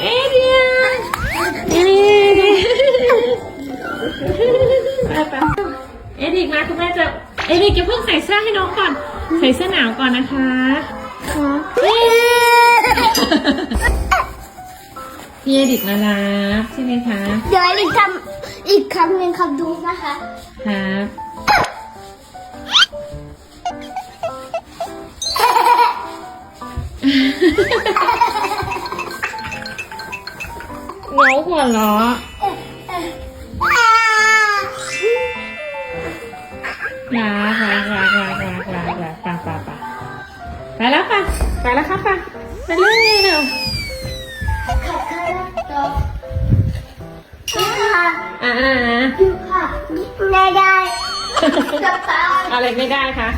เอเดียเอเดียไปไปเอดิกมาคุณแม่จะเอดิกจะเพิ่งใส่เสื้อให้น้องก่อน ใส่เสื้อหนาวก่อนนะคะค่ะพี่เอดิกน่ารักใช่ไหมคะเดี๋ยวอีกคำอีกคำหนึ่งคำดูนะคะครับ น้องหัวเราะรักรักรักรักรักรักรักไปไปไปไปแล้วค่ะ ไปแล้วครับค่ะไปเร็วเร็วขัดข้าวต่อค่ะอ่าอ่าอ่าดูค่ะไม่ได้กับตาอะไรไม่ได้คะ